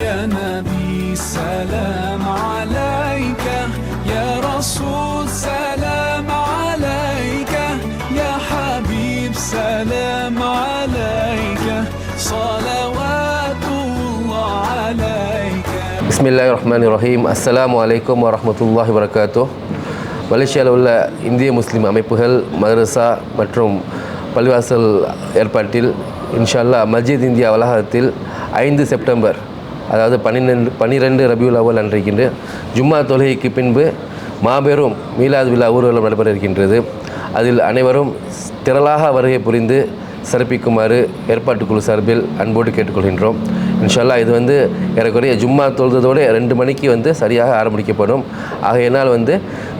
يا نبي سلام عليك يا رسول سلام عليك يا حبيب سلام عليك صلوات الله عليك பிஸ்மில்லாஹ் ரஹ்மான் ரஹீம் அஸ்ஸலாமு அலைக்கும் வரஹ்மத்துல்லாஹி வரகாத்தோ மலேசியாவில் உள்ள இந்திய முஸ்லீம் அமைப்புகள் மதரசா மற்றும் பள்ளிவாசல் ஏற்பாட்டில் இன்ஷா அல்லாஹ் மஸ்ஜித் இந்தியா வளாகத்தில் ஐந்து செப்டம்பர் அதாவது பன்னிரெண்டு பன்னிரெண்டு ரபியுல் அவல் அன்றைக்கின்று ஜும்மா தொழுகைக்கு பின்பு மாபெரும் மீலாது விழா ஊர்வலம் நடைபெற இருக்கின்றது. அதில் அனைவரும் திரளாக வருகை புரிந்து சிறப்பிக்குமாறு ஏற்பாட்டுக்குழு சார்பில் அன்போடு கேட்டுக்கொள்கின்றோம். இன்ஷால்லா இது வந்து ஏறக்குறைய ஜும்மா தொழுதோடு ரெண்டு மணிக்கு வந்து சரியாக ஆரம்பிக்கப்படும். ஆகையினால் வந்து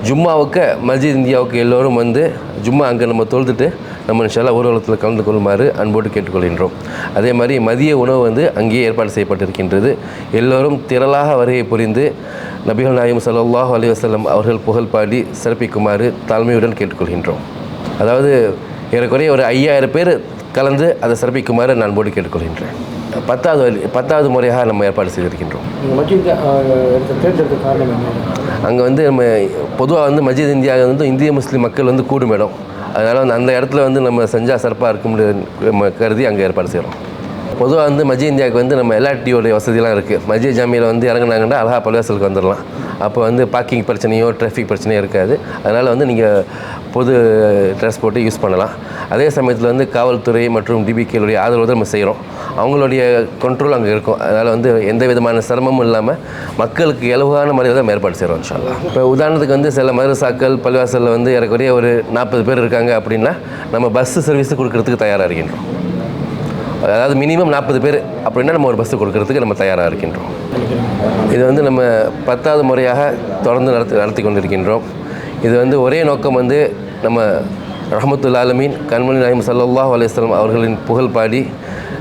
ஜும்மாவுக்கு மஸ்ஜித் இந்தியாவுக்கு எல்லோரும் வந்து ஜும்மா அங்கே நம்ம தொழுதுட்டு நம்ம இன்ஷால்லா ஊர்வலத்தில் கலந்து கொள்ளுமாறு அன்போடு கேட்டுக்கொள்கின்றோம். அதே மாதிரி மதிய உணவு வந்து அங்கேயே ஏற்பாடு செய்யப்பட்டிருக்கின்றது. எல்லோரும் திரளாக வருகை புரிந்து நபிகள் நாயம் ஸல்லல்லாஹு அலைஹி வஸல்லம் அவர்கள் புகழ் பாடி சிறப்பிக்குமாறு தாழ்மையுடன் கேட்டுக்கொள்கின்றோம். அதாவது ஏறக்குறைய ஒரு ஐயாயிரம் பேர் கலந்து அதை சிறப்பிக்குமாறு நான் போட்டு கேட்டுக்கொள்கின்றேன். பத்தாவது வழி பத்தாவது முறையாக நம்ம ஏற்பாடு செய்திருக்கின்றோம். மஜித் அங்கே வந்து நம்ம பொதுவாக வந்து மஸ்ஜித் இந்தியா வந்து இந்திய முஸ்லீம் மக்கள் வந்து கூடும் இடம். அதனால் வந்து அந்த இடத்துல வந்து நம்ம செஞ்சால் சிறப்பாக இருக்கும் நம்ம கருதி அங்கே ஏற்பாடு செய்கிறோம் பொதுவாக வந்து மஜிய இந்தியாவுக்கு வந்து நம்ம எல்ஆர்டியோடைய வசதியெலாம் இருக்குது மஜிய ஜாமியில் வந்து இறங்குனாங்கன்னா அழகா பள்ளிவாசலுக்கு வந்துடலாம் அப்போ வந்து பார்க்கிங் பிரச்சனையோ டிராஃபிக் பிரச்சனையோ இருக்காது. அதனால் வந்து நீங்கள் பொது டிரான்ஸ்போர்ட்டை யூஸ் பண்ணலாம். அதே சமயத்தில் வந்து காவல்துறை மற்றும் டிபிகேலுடைய ஆதரவு நம்ம செய்கிறோம் அவங்களுடைய கண்ட்ரோல் அங்கே இருக்கும். அதனால் வந்து எந்த விதமான சிரமமும் இல்லாமல் மக்களுக்கு இலவான முறையில் தான் ஏற்பாடு செய்கிறோம் இன்ஷால்லா இப்போ உதாரணத்துக்கு வந்து சில மதரசாக்கள் பள்ளிவாசலில் வந்து ஏறக்குறைய ஒரு நாற்பது பேர் இருக்காங்க அப்படின்னா நம்ம பஸ்ஸு சர்வீஸ் கொடுக்கறதுக்கு தயாராக இருக்கின்றோம். அதாவது மினிமம் நாற்பது பேர் அப்படின்னா நம்ம ஒரு பஸ்ஸு கொடுக்கறதுக்கு நம்ம தயாராக இருக்கின்றோம். இது வந்து நம்ம பத்தாவது முறையாக தொடர்ந்து நடத்தி நடத்தி கொண்டிருக்கின்றோம். இது வந்து ஒரே நோக்கம் வந்து நம்ம ரஹமத்துல் ஆலமீன் கண்மணி நாயம் சல்லாஹ் அலையம் அவர்களின் புகழ் பாடி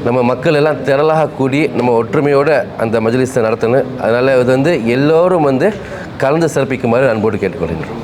நம்ம மக்கள் எல்லாம் திரளாக கூடி நம்ம ஒற்றுமையோடு அந்த மஜ்லிஸை நடத்தணும். அதனால் இது வந்து எல்லோரும் வந்து கலந்து சிறப்பிக்குமாறு அன்போடு கேட்டுக்கொள்கின்றோம்.